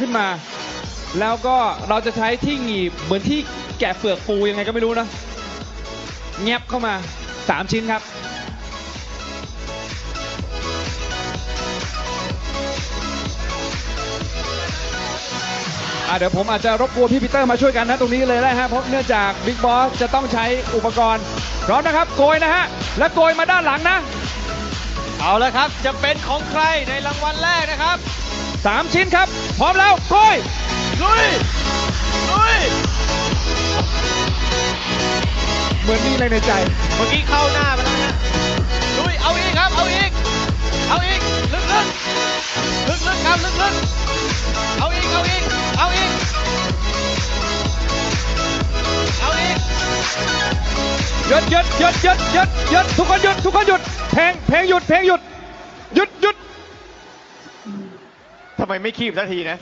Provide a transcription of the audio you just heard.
ขึ้นมา แล้วก็เราจะใช้ที่หนีบเหมือนที่แกะเฟือกปูยังไงก็ไม่รู้นะแงบเข้ามา 3 ชิ้นครับ อะเดี๋ยวผมอาจจะรบกวนพี่ปีเตอร์มาช่วยกันนะตรงนี้เลยได้ฮะเพราะเนื่องจากบิ๊กบอสจะต้องใช้อุปกรณ์พร้อมนะครับ โกยนะฮะ และโกยมาด้านหลังนะ เอาละครับ จะเป็นของใครในรางวัลแรกนะครับ 3 ชิ้นครับ พร้อมแล้วโกยลุยลุยเหมือนมีอะไรในใจ เมื่อกี้เข้าหน้าไปแล้วนะลุยเอาอีกครับ เอาอีก เอาอีก ลึกลึกลึกลึกๆครับ ลึกลึกๆเอาอีก เอาอีก เอาอีก เอาอีกหยุดหยุดหยุดหยุดหยุดหยุดทุกคนหยุด ทุกคนหยุดเพลงเพลงหยุดเพลงหยุด หยุดหยุด ทำไมไม่คีบสักทีนะ